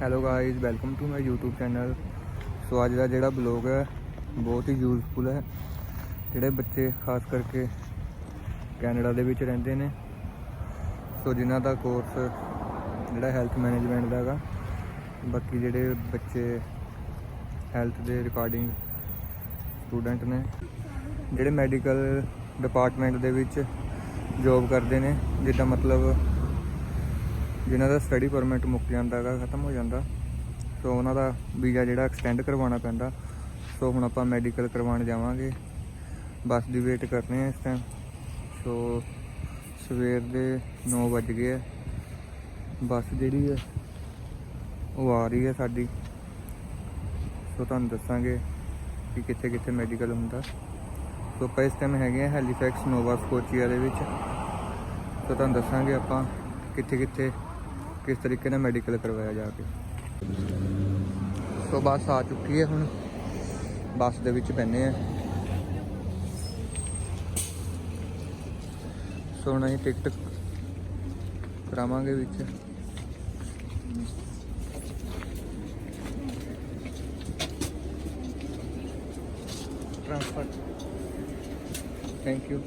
Hello guys welcome to my YouTube channel so ਅੱਜ ਦਾ ਜਿਹੜਾ ਬਲੌਗ ਹੈ, ਬਹੁਤ ਹੀ ਯੂਜ਼ਫੁਲ ਹੈ। ਜਿਹੜੇ ਬੱਚੇ, ਖਾਸ ਕਰਕੇ ਕੈਨੇਡਾ ਦੇ ਵਿੱਚ ਰਹਿੰਦੇ ਨੇ। ਸੋ ਜਿਨ੍ਹਾਂ ਦਾ ਕੋਰਸ ਜਿਹੜਾ ਹੈਲਥ ਮੈਨੇਜਮੈਂਟ ਦਾ ਹੈਗਾ, ਬਾਕੀ ਜਿਹੜੇ ਬੱਚੇ ਹੈਲਥ ਦੇ ਰਿਕਾਰਡਿੰਗ ਸਟੂਡੈਂਟ ਨੇ, ਜਿਹੜੇ ਮੈਡੀਕਲ ਡਿਪਾਰਟਮੈਂਟ ਦੇ ਵਿੱਚ ਜੋਬ ਕਰਦੇ ਨੇ, ਜਿੱਦਾਂ ਮਤਲਬ ਜਿਨ੍ਹਾਂ ਦਾ ਸਟੱਡੀ ਪਰਮਿਟ ਮੁੱਕ ਜਾਂਦਾ ਹੈਗਾ ਖਤਮ ਹੋ ਜਾਂਦਾ, ਸੋ ਉਹਨਾਂ ਦਾ ਵੀਜ਼ਾ ਜਿਹੜਾ ਐਕਸਟੈਂਡ ਕਰਵਾਉਣਾ ਪੈਂਦਾ, ਸੋ ਹੁਣ ਆਪਾਂ ਮੈਡੀਕਲ ਕਰਵਾਉਣ ਜਾਵਾਂਗੇ। ਬੱਸ ਦੀ ਵੇਟ ਕਰਨੇ ਆ ਇਸ ਟਾਈਮ ਸੋ ਸਵੇਰ ਦੇ 9 ਵੱਜ ਗਏ ਆ। ਬੱਸ ਜਿਹੜੀ ਹੈ ਉਹ ਆ ਰਹੀ ਹੈ ਸਾਡੀ। ਸੋ ਤੁਹਾਨੂੰ ਦੱਸਾਂਗੇ ਕਿ ਕਿੱਥੇ ਕਿੱਥੇ ਮੈਡੀਕਲ ਹੁੰਦਾ। ਸੋ ਆਪਾਂ ਇਸ ਟਾਈਮ ਹੈਗੇ ਆ ਹੈਲੀਫੈਕਸ ਨੋਵਾ ਸਕੋਚੀਆ ਦੇ ਵਿੱਚ। ਸੋ ਤੁਹਾਨੂੰ ਦੱਸਾਂਗੇ ਆਪਾਂ ਕਿੱਥੇ ਕਿੱਥੇ ਕਿਸ ਤਰੀਕੇ ਨਾਲ ਮੈਡੀਕਲ ਕਰਵਾਇਆ ਜਾ ਕੇ। ਸੋ ਬੱਸ ਆ ਚੁੱਕੀ ਹੈ ਹੁਣ। ਬੱਸ ਦੇ ਵਿੱਚ ਬੈਠੇ ਆ ਸੋ ਹੁਣ ਅਸੀਂ ਟਿਕਟ ਕਰਾਵਾਂਗੇ ਵਿੱਚ। Transfer thank you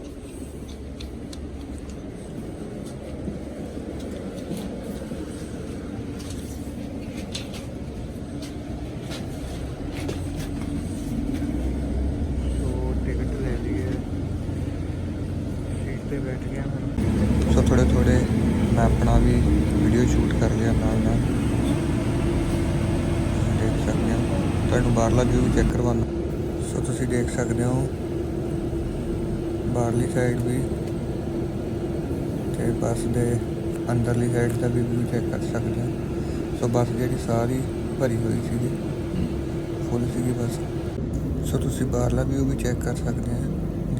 so ticket ਲੈ ਲਈ ਹੈ ਸੀਟ ਤੇ ਬੈਠ ਗਿਆ ਹੁਣ ਸੋ ਥੋੜੇ ਥੋੜੇ ਮੈਂ ਆਪਣਾ ਵੀ ਵੀਡੀਓ ਸ਼ੂਟ ਕਰ ਲਿਆ ਨਾਲ ਨਾਲ ਦੇਖ ਸਕਦੇ ਹੋ ਤੁਹਾਨੂੰ ਬਾਹਰਲਾ ਵਿਊ ਵੀ ਚੈੱਕ ਕਰਵਾਉਣਾ। ਸੋ ਤੁਸੀਂ ਦੇਖ ਸਕਦੇ ਹੋ, ਬਾਹਰਲੀ ਸਾਈਡ ਵੀ ਤੇ ਬੱਸ ਦੇ ਅੰਦਰਲੀ ਸਾਈਡ ਦਾ ਵੀ ਵਿਊ ਚੈੱਕ ਕਰ ਸਕਦੇ ਹੋ। ਸੋ ਬੱਸ ਜਿਹੜੀ ਸਾਰੀ ਭਰੀ ਹੋਈ ਸੀਗੀ ਫੁੱਲ ਸੀਗੀ ਬੱਸ। ਸੋ ਤੁਸੀਂ ਬਾਹਰਲਾ ਵਿਊ ਵੀ ਚੈੱਕ ਕਰ ਸਕਦੇ ਹੋ,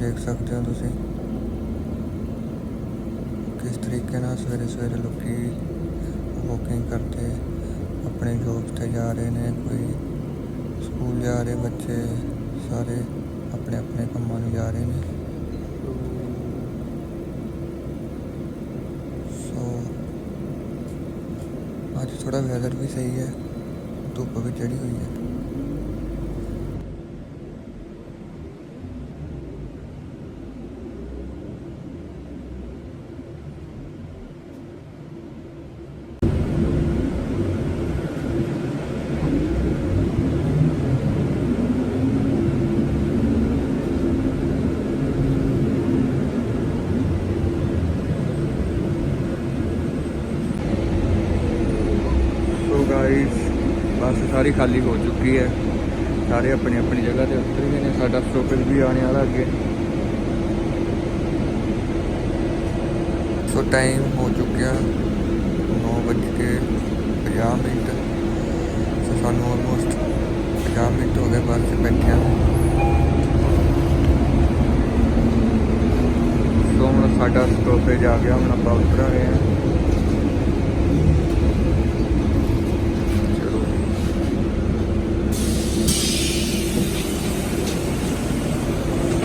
ਦੇਖ ਸਕਦੇ ਹੋ ਤੁਸੀਂ ਕਿਸ ਤਰੀਕੇ ਨਾਲ ਸਵੇਰੇ ਸਵੇਰੇ ਲੋਕੀ ਵਾਕਿੰਗ ਕਰਦੇ, ਆਪਣੇ ਜੋਬ ਤੇ ਜਾ ਰਹੇ ਨੇ, ਕੋਈ ਸਕੂਲ ਜਾ ਰਹੇ ਬੱਚੇ, ਸਾਰੇ ਆਪਣੇ ਆਪਣੇ ਕੰਮਾਂ ਨੂੰ ਜਾ ਰਹੇ ਨੇ। ਸੋ ਅੱਜ ਥੋੜਾ ਵੈਦਰ ਵੀ ਸਹੀ ਹੈ, ਧੁੱਪ ਵੀ ਚੜੀ ਹੋਈ ਹੈ ਸੋ ਗਾਇਸ ਬੱਸ ਸਾਰੀ ਖਾਲੀ ਹੋ ਚੁੱਕੀ ਹੈ। ਸਾਰੇ ਆਪਣੀ ਆਪਣੀ ਜਗ੍ਹਾ ਤੇ ਉਤਰ ਗਏ ਨੇ। ਸਾਡਾ ਸਟੋਪੇਜ ਵੀ ਆਣੇ ਵਾਲਾ ਅੱਗੇ। ਸੋ ਟਾਈਮ ਹੋ ਚੁੱਕਿਆ 9 ਵੱਜ ਕੇ 50 ਮਿੰਟ। ਸੋ ਸਾਨੂੰ ਆਲਮੋਸਟ 50 ਮਿੰਟ ਹੋ ਗਏ ਬੱਸ 'ਚ ਬੈਠਿਆਂ ਸੋ ਹੁਣ ਸਾਡਾ ਸਟੋਪੇਜ ਆ ਗਿਆ। ਹੁਣ ਆਪਾਂ ਉਤਰ ਰਹੇ ਹਾਂ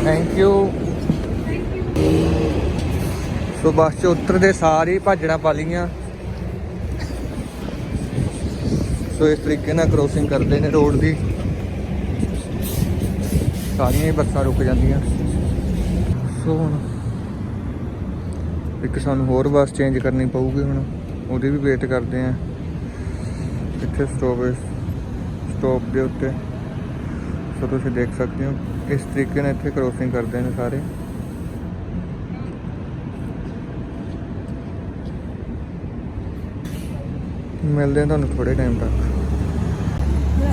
ਥੈਂਕ ਯੂ ਸੋ ਬੱਸ ਚ ਉਤਰਦੇ ਸਾਰੇ ਭਾਜਣਾ ਪਾ ਲਈਆਂ। ਸੋ ਇਸ ਤਰੀਕੇ ਨਾਲ ਕ੍ਰੋਸਿੰਗ ਕਰਦੇ ਨੇ ਰੋਡ ਦੀ। ਸਾਰੀਆਂ ਹੀ ਬੱਸਾਂ ਰੁਕ ਜਾਂਦੀਆਂ। ਸੋ ਹੁਣ ਇੱਕ ਸਾਨੂੰ ਹੋਰ ਬੱਸ ਚੇਂਜ ਕਰਨੀ ਪਊਗੀ ਹੁਣ। ਉਹਦੀ ਵੀ ਵੇਟ ਕਰਦੇ ਆਂ ਇੱਥੇ ਸਟਾਪ ਸਟਾਪ ਦੇ ਉੱਤੇ। ਸੋ ਤੁਸੀਂ ਦੇਖ ਸਕਦੇ ਹੋ। ਇਸ ਤਰੀਕੇ ਨਾਲ ਇੱਥੇ ਕ੍ਰੋਸਿੰਗ ਕਰਦੇ ਨੇ ਸਾਰੇ। ਮਿਲਦੇ ਹਾਂ ਤੁਹਾਨੂੰ ਥੋੜੇ ਟਾਈਮ ਤੱਕ।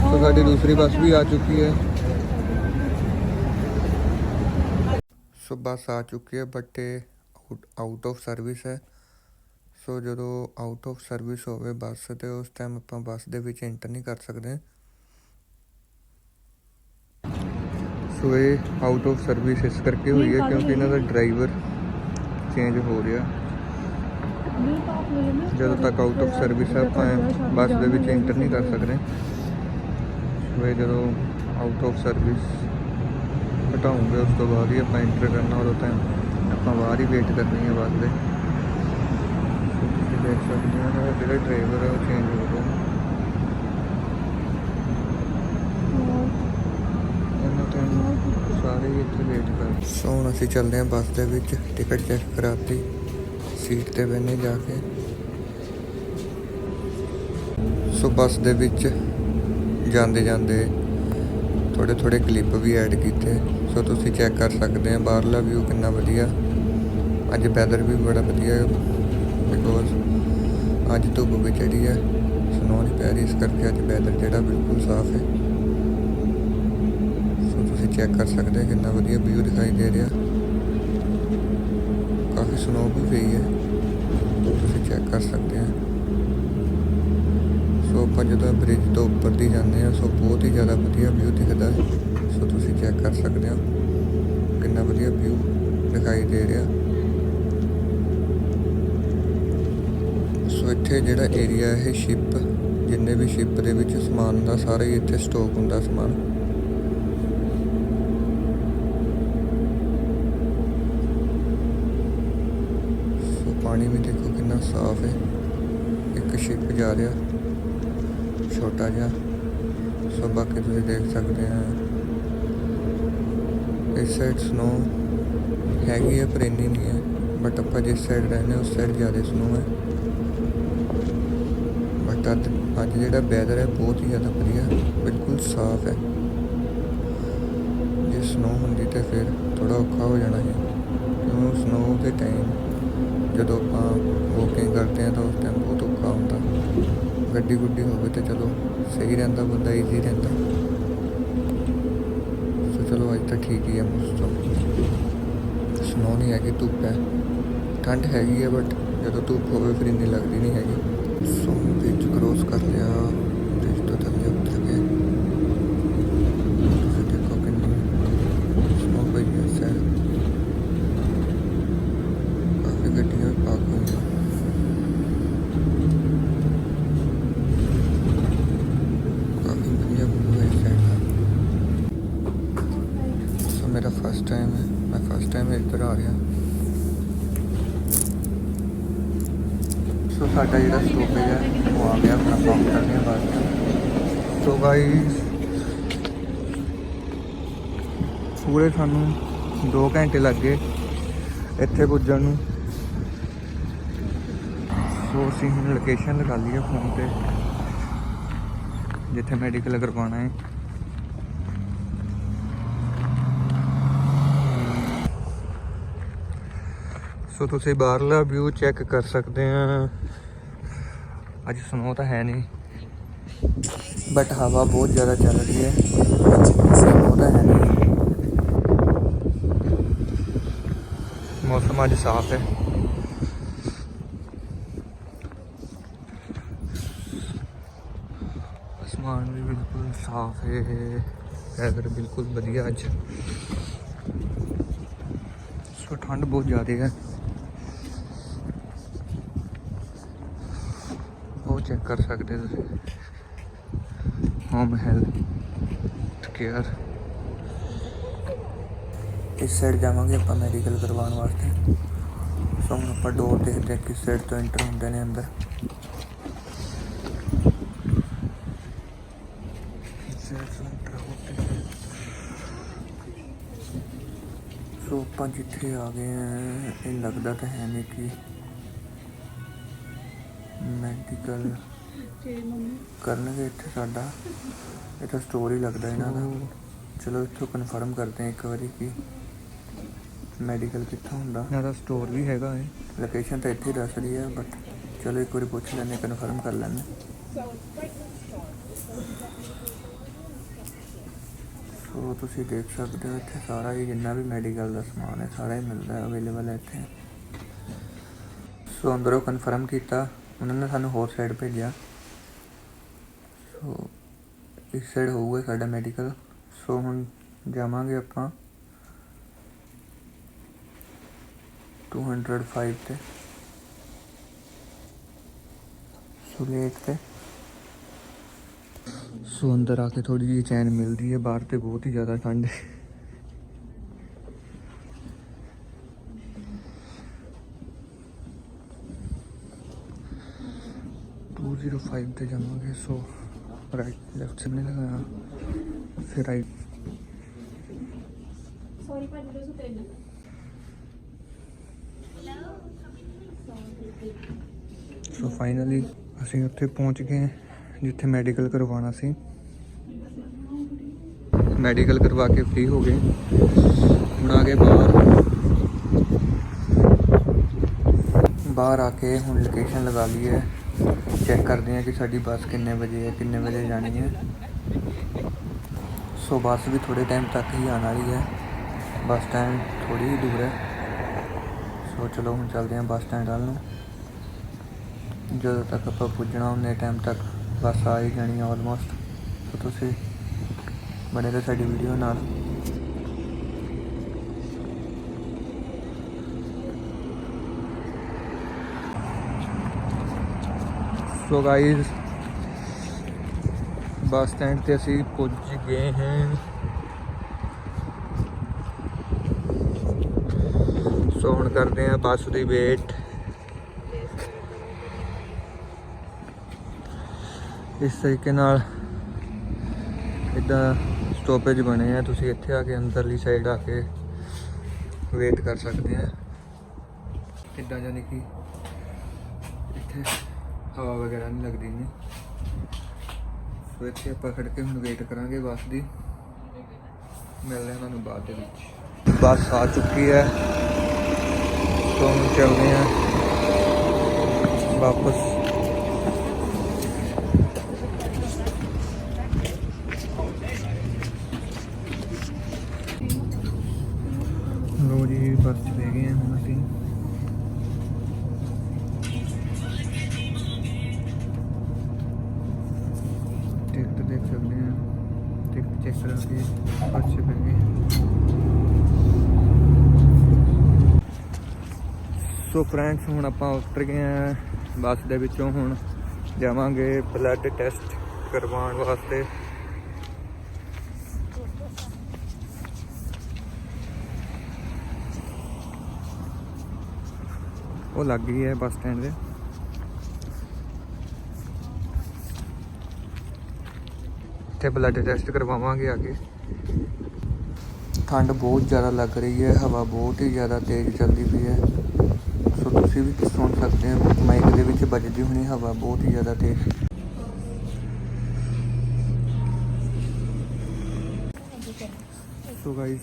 ਸੋ ਸਾਡੀ ਦੂਸਰੀ ਬੱਸ ਵੀ ਆ ਚੁੱਕੀ ਹੈ। ਸੋ ਬੱਸ ਆ ਚੁੱਕੀ ਹੈ ਬਟ ਇਹ ਆਊਟ ਆਫ ਸਰਵਿਸ ਹੈ। ਸੋ ਜਦੋਂ ਆਊਟ ਆਫ ਸਰਵਿਸ ਹੋਵੇ ਬੱਸ ਤੇ, ਉਸ ਟਾਈਮ ਆਪਾਂ ਬੱਸ ਦੇ ਵਿੱਚ ਐਂਟਰ ਨਹੀਂ ਕਰ ਸਕਦੇ। ਸੋ ਇਹ ਆਊਟ ਆਫ ਸਰਵਿਸ ਇਸ ਕਰਕੇ ਹੋਈ ਹੈ ਕਿਉਂਕਿ ਇਹਨਾਂ ਦਾ ਡਰਾਈਵਰ ਚੇਂਜ ਹੋ ਰਿਹਾ ਜਦੋਂ ਤੱਕ ਆਊਟ ਆਫ ਸਰਵਿਸ ਹੈ ਆਪਾਂ ਬੱਸ ਦੇ ਵਿੱਚ ਐਂਟਰ ਨਹੀਂ ਕਰ ਸਕਦੇ। ਸੋ ਇਹ ਜਦੋਂ ਆਊਟ ਆਫ ਸਰਵਿਸ ਹਟਾਉਂਗੇ ਉਸ ਤੋਂ ਬਾਅਦ ਹੀ ਆਪਾਂ ਐਂਟਰ ਕਰਨਾ ਉਦੋਂ ਤਾਂ ਆਪਾਂ ਬਾਹਰ ਹੀ ਵੇਟ ਕਰਨੀ ਹੈ ਬੱਸ ਦੇ। ਸੋ ਤੁਸੀਂ ਦੇਖ ਸਕਦੇ ਹੋ ਨਾ ਜਿਹੜਾ ਡਰਾਈਵਰ ਹੈ ਉਹ ਚੇਂਜ ਹੋ ਗਿਆ ਸਾਰੇ ਇੱਥੇ ਵੇਟ ਕਰ ਸੋ ਹੁਣ ਅਸੀਂ ਚੱਲਦੇ ਹਾਂ ਬੱਸ ਦੇ ਵਿੱਚ ਟਿਕਟ ਚੈੱਕ ਕਰਾਤੀ ਸੀਟ ਤੇ ਬੈਠੇ ਜਾ ਕੇ। ਸੋ ਬੱਸ ਦੇ ਵਿੱਚ ਜਾਂਦੇ ਜਾਂਦੇ ਥੋੜੇ ਥੋੜੇ ਕਲਿੱਪ ਵੀ ਐਡ ਕੀਤੇ। ਸੋ ਤੁਸੀਂ ਚੈੱਕ ਕਰ ਸਕਦੇ ਆ ਬਾਹਰਲਾ ਵਿਊ ਕਿੰਨਾ ਵਧੀਆ। ਅੱਜ ਵੈਦਰ ਵੀ ਬੜਾ ਵਧੀਆ ਹੈ ਬਿਕੋਜ਼ ਅੱਜ ਧੁੱਪ ਵੀ ਚੜੀ ਹੈ। ਸਨੋ ਨਹੀਂ ਪੈ ਰਹੀ, ਇਸ ਕਰਕੇ ਅੱਜ ਵੈਦਰ ਜਿਹੜਾ ਬਿਲਕੁਲ ਸਾਫ਼ ਹੈ। ਚੈੱਕ ਕਰ ਸਕਦੇ ਹੋ ਕਿੰਨਾ ਵਧੀਆ ਵਿਊ ਦਿਖਾਈ ਦੇ ਰਿਹਾ। ਕਾਫੀ ਸਨੋ ਵੀ ਪਈ ਹੈ। ਤੁਸੀਂ ਚੈੱਕ ਕਰ ਸਕਦੇ ਹੋ ਸੋ ਆਪਾਂ ਜਦੋਂ ਬ੍ਰਿਜ ਤੋਂ ਉੱਪਰ ਦੀ ਜਾਂਦੇ ਆ, ਸੋ ਬਹੁਤ ਹੀ ਜ਼ਿਆਦਾ ਵਧੀਆ ਵਿਊ ਦਿਖਦਾ ਹੈ। ਸੋ ਤੁਸੀਂ ਚੈੱਕ ਕਰ ਸਕਦੇ ਹੋ ਕਿੰਨਾ ਵਧੀਆ ਵਿਊ ਦਿਖਾਈ ਦੇ ਰਿਹਾ। ਸੋ ਇੱਥੇ ਜਿਹੜਾ ਏਰੀਆ ਹੈ ਸ਼ਿਪ ਜਿੰਨੇ ਵੀ ਸ਼ਿਪ ਦੇ ਵਿੱਚ ਸਮਾਨ ਦਾ, ਸਾਰਾ ਹੀ ਇੱਥੇ ਸਟਾਕ ਹੁੰਦਾ ਸਮਾਨ ਸੋ ਪਾਣੀ ਵੀ ਦੇਖੋ ਕਿੰਨਾ ਸਾਫ਼ ਹੈ। ਇੱਕ ਸ਼ਿਪ ਜਾ ਰਿਹਾ। ਛੋਟਾ ਜਿਹਾ। ਸੋ ਬਾਕੀ ਤੁਸੀਂ ਦੇਖ ਸਕਦੇ ਆ। ਇਸ ਸਾਈਡ ਸਨੋ ਹੈਗੀ ਹੈ ਪਰ ਇੰਨੀ ਨਹੀਂ ਹੈ। ਬਟ ਆਪਾਂ ਜਿਸ ਸਾਈਡ ਰਹਿੰਦੇ ਹਾਂ, ਉਸ ਸਾਈਡ ਜ਼ਿਆਦਾ ਸਨੋ ਹੈ। ਬਟ ਅੱਜ ਅੱਜ ਜਿਹੜਾ ਵੈਦਰ ਹੈ ਬਹੁਤ ਹੀ ਜ਼ਿਆਦਾ ਵਧੀਆ ਬਿਲਕੁਲ ਸਾਫ਼ ਹੈ। ਜੇ ਸਨੋ ਹੁੰਦੀ ਤਾਂ ਫਿਰ ਥੋੜਾ ਔਖਾ ਹੋ ਜਾਣਾ ਹੈ ਕਿਉਂ? ਸਨੋ ਦੇ ਟਾਈਮ ਜਦੋਂ ਆਪਾਂ ਵੋਕਿੰਗ ਕਰਦੇ ਹਾਂ ਤਾਂ ਉਸ ਟਾਈਮ ਬਹੁਤ ਔਖਾ ਹੁੰਦਾ। ਗੱਡੀ ਗੁੱਡੀ ਹੋਵੇ ਤਾਂ ਚਲੋ ਸਹੀ ਰਹਿੰਦਾ, ਬੰਦਾ ਈਜ਼ੀ ਰਹਿੰਦਾ। ਸੋ ਚਲੋ ਅੱਜ ਤਾਂ ਠੀਕ ਹੀ ਹੈ ਮੌਸਮ। ਸਨੋ ਨਹੀਂ ਹੈਗੀ, ਧੁੱਪ ਹੈ। ਠੰਡ ਹੈਗੀ ਹੈ ਬਟ ਜਦੋਂ ਧੁੱਪ ਹੋਵੇ ਫਿਰ ਇੰਨੀ ਲੱਗਦੀ ਨਹੀਂ ਹੈਗੀ ਸੋ ਵਿੱਚ ਕ੍ਰੋਸ ਕਰ ਲਿਆ ਬ੍ਰਿਜ ਤੋਂ ਥੱਲੇ ਉਤਰ ਕੇ ਤੁਸੀਂ ਦੇਖੋ ਕਿੰਨੀ ਸਨੋ ਪਈ ਹੈ ਸੈਡ ਕਾਫੀ ਗੱਡੀਆਂ ਵੀ ਪਾਰਕ ਹੋਈਆਂ ਕਾਫੀ ਵਧੀਆ ਵਿਊ ਹੈ ਸਾਈਡ ਦਾ ਸੋ ਮੇਰਾ ਫਸਟ ਟਾਈਮ ਹੈ ਮੈਂ ਫਸਟ ਟਾਈਮ ਇੱਧਰ ਆ ਰਿਹਾ ਸੋ ਸਾਡਾ ਜਿਹੜਾ ਸਟੋਪੇਜ ਹੈ, ਉਹ ਆ ਗਿਆ, ਆਪਣਾ ਕੰਮ ਕਰਨੇ ਬਾਅਦ ਸੋ ਗਾਈਸ ਪੂਰੇ ਸਾਨੂੰ 2 ਘੰਟੇ ਲੱਗ ਗਏ ਇੱਥੇ ਪੁੱਜਣ ਨੂੰ। ਸੋ ਅਸੀਂ ਹੁਣ ਲੋਕੇਸ਼ਨ ਲਗਾ ਲਈ ਹੈ ਫੋਨ ਤੇ, ਜਿੱਥੇ ਮੈਡੀਕਲ ਕਰਵਾਉਣਾ ਹੈ। ਸੋ ਤੁਸੀਂ ਬਾਹਰਲਾ ਵਿਊ ਚੈੱਕ ਕਰ ਸਕਦੇ ਆ ਅੱਜ ਸਨੋ ਤਾਂ ਹੈ ਨਹੀਂ ਬਟ ਹਵਾ ਬਹੁਤ ਜ਼ਿਆਦਾ ਚੱਲ ਰਹੀ ਹੈ ਸਨੋ ਤਾਂ ਹੈ ਨਹੀਂ ਮੌਸਮ ਅੱਜ ਸਾਫ਼ ਹੈ ਅਸਮਾਨ ਵੀ ਬਿਲਕੁਲ ਸਾਫ਼ ਹੈ ਵੈਦਰ ਬਿਲਕੁਲ ਵਧੀਆ ਅੱਜ ਸੋ ਠੰਡ ਬਹੁਤ ਜ਼ਿਆਦਾ ਹੈ ਉਹ ਚੈੱਕ ਕਰ ਸਕਦੇ ਤੁਸੀਂ। ਹੋਮ ਹੈਲਥ ਕੇਅਰ ਇਸ ਸਾਈਡ ਜਾਵਾਂਗੇ ਆਪਾਂ ਮੈਡੀਕਲ ਕਰਵਾਉਣ ਵਾਸਤੇ। ਸੋ ਹੁਣ ਆਪਾਂ ਡੋਰ ਦੇਖਦੇ ਹਾਂ ਕਿਸ ਸਾਈਡ ਤੋਂ ਐਂਟਰ ਹੁੰਦੇ ਨੇ ਅੰਦਰ। ਸੋ ਆਪਾਂ ਜਿੱਥੇ ਆ ਗਏ ਆ, ਇਹ ਲੱਗਦਾ ਤਾਂ ਹੈ ਨਹੀਂ ਕਿ ਮੈਡੀਕਲ ਕਰਨਗੇ ਇੱਥੇ ਸਾਡਾ। ਇਹ ਤਾਂ ਸਟੋਰੀ ਲੱਗਦਾ ਇਹਨਾਂ ਦਾ। ਚਲੋ ਇੱਥੋਂ ਕਨਫਰਮ ਕਰਦੇ ਹਾਂ ਇੱਕ ਵਾਰੀ ਕਿ ਮੈਡੀਕਲ ਕਿੱਥੋਂ ਹੁੰਦਾ। ਇਹਨਾਂ ਦਾ ਸਟੋਰ ਵੀ ਹੈਗਾ ਹੈ ਲੋਕੇਸ਼ਨ ਤਾਂ ਇੱਥੇ ਹੀ ਦੱਸ ਰਹੀ ਹੈ ਬਟ ਚਲੋ ਇੱਕ ਵਾਰੀ ਪੁੱਛ ਲੈਂਦੇ ਕਨਫਰਮ ਕਰ ਲੈਂਦੇ। ਸੋ ਤੁਸੀਂ ਦੇਖ ਸਕਦੇ ਹੋ ਇੱਥੇ ਸਾਰਾ ਹੀ ਜਿੰਨਾ ਵੀ ਮੈਡੀਕਲ ਦਾ ਸਮਾਨ ਹੈ ਸਾਰਾ ਹੀ ਮਿਲਦਾ ਹੈ ਅਵੇਲੇਬਲ ਹੈ ਇੱਥੇ। ਸੋ ਅੰਦਰੋਂ ਕਨਫਰਮ ਕੀਤਾ। ਉਹਨਾਂ ਨੇ ਸਾਨੂੰ ਹੋਰ ਸਾਈਡ ਭੇਜਿਆ। ਸੋ, ਇਸ ਸਾਈਡ ਹੋਊਗਾ ਸਾਡਾ ਮੈਡੀਕਲ ਸੋ, ਹੁਣ ਜਾਵਾਂਗੇ ਆਪਾਂ 205 ਤੇ। ਸੋ ਲੇਟ ਤੇ। ਸੋ, ਅੰਦਰ ਆ ਕੇ ਥੋੜੀ ਜਿਹੀ ਚੈਨ ਮਿਲਦੀ ਹੈ, ਬਾਹਰ ਤੇ ਬਹੁਤ ਹੀ ਜ਼ਿਆਦਾ ਠੰਡ ਹੈ। जीरो फाइव पे जाओगे सो राइट लेफ्ट से नहीं लगाया फिर राइट ਸੌਰੀ ਭਾਜੀ 203 ਸੋ ਫਾਈਨਲੀ ਅਸੀਂ ਉੱਥੇ ਪਹੁੰਚ ਗਏ ਹਾਂ, ਜਿੱਥੇ ਮੈਡੀਕਲ ਕਰਵਾਉਣਾ ਸੀ ਮੈਡੀਕਲ ਕਰਵਾ ਕੇ ਫ੍ਰੀ ਹੋ ਗਏ ਹੁਣ ਆ ਗਏ ਬਾਹਰ ਬਾਹਰ ਆ ਕੇ ਹੁਣ ਲੋਕੇਸ਼ਨ ਲਗਾ ਲਈ ਹੈ ਚੈੱਕ ਕਰਦੇ ਹਾਂ ਕਿ ਸਾਡੀ ਬੱਸ ਕਿੰਨੇ ਵਜੇ ਹੈ, ਕਿੰਨੇ ਵਜੇ ਜਾਣੀ ਹੈ। ਸੋ ਬੱਸ ਵੀ ਥੋੜੇ ਟਾਈਮ ਤੱਕ ਹੀ ਆਉਣ ਵਾਲੀ ਹੈ। ਬੱਸ ਸਟੈਂਡ ਥੋੜੀ ਹੀ ਦੂਰ ਹੈ। ਸੋ ਚਲੋ ਹੁਣ ਚੱਲਦੇ ਹਾਂ ਬੱਸ ਸਟੈਂਡ ਵੱਲ ਨੂੰ। ਜਦੋਂ ਤੱਕ ਆਪਾਂ ਪੁੱਜਣਾ ਉਹਨੇ ਟਾਈਮ ਤੱਕ ਬੱਸ ਆ ਹੀ ਜਾਣੀ ਹੈ ਆਲਮੋਸਟ ਸੋ ਤੁਸੀਂ ਬਣੇ ਰਹੋ ਸਾਡੀ ਵੀਡੀਓ ਨਾਲ। ਸੋ ਗਾਇਸ ਬੱਸ ਸਟੈਂਡ ਤੇ ਅਸੀਂ ਪੁੱਜ ਗਏ ਹਾਂ। ਸੋ ਹੁਣ ਕਰਦੇ ਹਾਂ ਬੱਸ ਦੀ ਵੇਟ ਇਸ ਤਰੀਕੇ ਨਾਲ ਇਦਾਂ ਸਟਾਪੇਜ ਬਣੇ ਆ। ਤੁਸੀਂ ਇੱਥੇ ਆ ਕੇ ਅੰਦਰਲੀ ਸਾਈਡ ਆ ਕੇ ਵੇਟ ਕਰ ਸਕਦੇ ਆ। ਕਿੱਦਾਂ ਜਾਨੀ ਕਿ ਇੱਥੇ ਹਵਾ ਵਗੈਰਾ ਨਹੀਂ ਲੱਗਦੀ ਨੇ ਸੋ ਇੱਥੇ ਆਪਾਂ ਖੜ ਕੇ ਹੁਣ ਵੇਟ ਕਰਾਂਗੇ ਬੱਸ ਦੀ। ਮਿਲਦੇ ਹਾਂ ਤੁਹਾਨੂੰ ਬਾਅਦ ਦੇ ਵਿੱਚ। ਬੱਸ ਆ ਚੁੱਕੀ ਹੈ। ਸੋ ਹੁਣ ਚੱਲਦੇ ਹਾਂ। ਵਾਪਸ ਸੋ ਫਰੈਂਡਸ ਹੁਣ ਆਪਾਂ ਉਤਰ ਗਏ ਹਾਂ ਬੱਸ ਦੇ ਵਿੱਚੋਂ। ਹੁਣ ਜਾਵਾਂਗੇ ਬਲੱਡ ਟੈਸਟ ਕਰਵਾਉਣ ਵਾਸਤੇ। ਉਹ ਲੱਗ ਗਈ ਹੈ ਬੱਸ ਸਟੈਂਡ ਦੇ। ਇੱਥੇ ਬਲੱਡ ਟੈਸਟ ਕਰਵਾਵਾਂਗੇ ਅੱਗੇ ਠੰਡ ਬਹੁਤ ਜ਼ਿਆਦਾ ਲੱਗ ਰਹੀ ਹੈ, ਹਵਾ ਬਹੁਤ ਹੀ ਜ਼ਿਆਦਾ ਤੇਜ਼ ਚੱਲਦੀ ਪਈ ਹੈ। ਸੋ ਤੁਸੀਂ ਵੀ ਸੁਣ ਸਕਦੇ ਹੋ ਮਾਈਕ ਦੇ ਵਿੱਚ ਵੱਜਦੀ ਹੋਣੀ ਹਵਾ ਬਹੁਤ ਹੀ ਜ਼ਿਆਦਾ ਤੇਜ਼। ਸੋ ਗਾਇਸ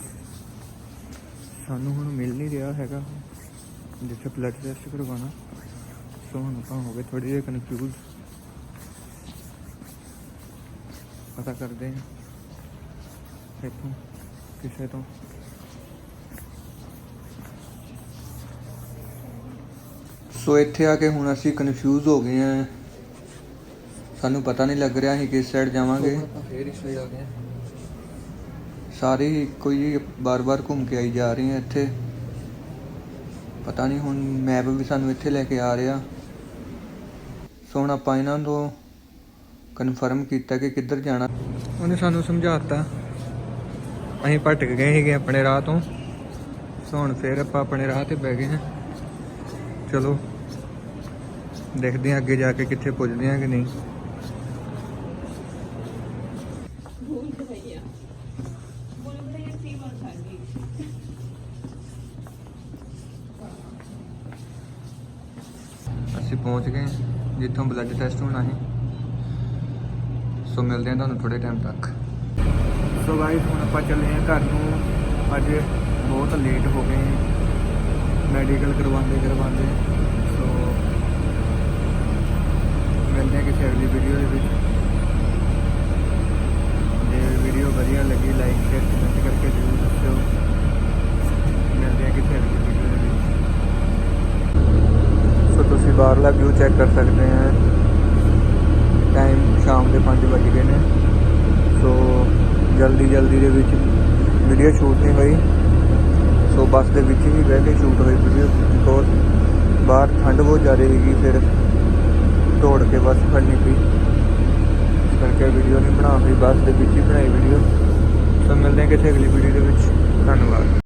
ਸਾਨੂੰ ਹੁਣ ਮਿਲ ਨਹੀਂ ਰਿਹਾ ਹੈਗਾ, ਜਿੱਥੇ ਬਲੱਡ ਟੈਸਟ ਕਰਵਾਉਣਾ। ਸੋ ਹੁਣ ਆਪਾਂ ਹੋ ਗਏ ਥੋੜੀ ਜਿਹੀ ਕਨਫਿਊਜ਼ ਪਤਾ ਕਰਦੇ ਹਾਂ, ਇੱਥੋਂ, ਕਿਸੇ ਤੋਂ। ਸੋ ਇੱਥੇ ਆ ਕੇ ਹੁਣ ਅਸੀਂ ਕਨਫਿਊਜ਼ ਹੋ ਗਏ ਹਾਂ। ਸਾਨੂੰ ਪਤਾ ਨਹੀਂ ਲੱਗ ਰਿਹਾ ਅਸੀਂ ਕਿਸ ਸਾਈਡ ਜਾਵਾਂਗੇ। ਫੇਰ ਇਸ ਸਾਈਡ ਆ ਗਏ ਸਾਰੇ ਹੀ ਕੋਈ ਬਾਰ-ਬਾਰ ਘੁੰਮ ਕੇ ਆਈ ਜਾ ਰਹੇ ਆ ਇੱਥੇ। ਪਤਾ ਨਹੀਂ ਹੁਣ ਮੈਪ ਵੀ ਸਾਨੂੰ ਇੱਥੇ ਲੈ ਕੇ ਆ ਰਿਹਾ। ਸੋ ਹੁਣ ਆਪਾਂ ਇਹਨਾਂ ਤੋਂ ਕਨਫਰਮ ਕੀਤਾ ਕਿ ਕਿੱਧਰ ਜਾਣਾ। ਉਹਨੇ ਸਾਨੂੰ ਸਮਝਾਤਾ। ਅਸੀਂ ਭਟਕ ਗਏ ਸੀਗੇ ਆਪਣੇ ਰਾਹ ਤੋਂ। ਸੋ ਹੁਣ ਫੇਰ ਆਪਾਂ ਆਪਣੇ ਰਾਹ ਤੇ ਬਹਿ ਗਏ ਹਾਂ। ਚਲੋ। ਦੇਖਦੇ ਹਾਂ ਅੱਗੇ ਜਾ ਕੇ ਕਿੱਥੇ ਪੁੱਜਦੇ ਹਾਂ ਕਿ ਨਹੀਂ। ਅਸੀਂ ਪਹੁੰਚ ਗਏ ਜਿੱਥੋਂ ਬਲੱਡ ਟੈਸਟ ਹੋਣਾ ਸੀ। ਸੋ ਮਿਲਦੇ ਹਾਂ ਤੁਹਾਨੂੰ ਥੋੜੇ ਟਾਈਮ ਤੱਕ। ਸੋ ਗਾਇਸ ਹੁਣ ਆਪਾਂ ਚੱਲੇ ਹਾਂ ਘਰ ਨੂੰ। ਅੱਜ ਬਹੁਤ ਲੇਟ ਹੋ ਗਏ। ਮੈਡੀਕਲ ਕਰਵਾਉਂਦੇ ਕਰਵਾਉਂਦੇ ਸੋ ਮਿਲਦੇ ਹਾਂ ਕਿਸੇ ਅਗਲੀ ਵੀਡੀਓ ਦੇ ਵਿੱਚ। ਜੇ ਵੀਡੀਓ ਵਧੀਆ ਲੱਗੀ ਲਾਈਕ ਸ਼ੇਅਰ ਕਮੈਂਟ ਕਰਕੇ ਜ਼ਰੂਰ ਦੱਸਿਓ। ਮਿਲਦੇ ਹਾਂ ਕਿਸੇ ਅਗਲੀ ਵੀਡੀਓ ਦੇ ਵਿੱਚ। ਸੋ ਤੁਸੀਂ ਬਾਹਰਲਾ ਵਿਊ ਚੈੱਕ ਕਰ ਸਕਦੇ ਆ। ਟਾਈਮ ਸ਼ਾਮ ਦੇ 5 ਵਜ ਗਏ ਨੇ। ਸੋ ਜਲਦੀ ਜਲਦੀ ਦੇ ਵਿੱਚ ਵੀਡੀਓ ਸ਼ੂਟ ਨਹੀਂ ਹੋਈ। ਸੋ ਬੱਸ ਦੇ ਵਿੱਚ ਹੀ ਬਹਿ ਕੇ ਸ਼ੂਟ ਹੋਈ ਵੀਡੀਓ ਬਿਕੋਜ਼ ਬਾਹਰ ਠੰਡ ਬਹੁਤ ਜ਼ਿਆਦਾ ਸੀਗੀ, ਫਿਰ ਦੌੜ ਕੇ ਬੱਸ ਫੜਨੀ ਪਈ ਇਸ ਕਰਕੇ ਵੀਡੀਓ ਨਹੀਂ ਬਣਾ ਹੋਈ ਬੱਸ ਦੇ ਵਿੱਚ ਹੀ ਬਣਾਈ ਵੀਡੀਓ ਸੋ ਮਿਲਦੇ ਹਾਂ ਕਿਸੇ ਅਗਲੀ ਵੀਡੀਓ ਦੇ ਵਿੱਚ। ਧੰਨਵਾਦ।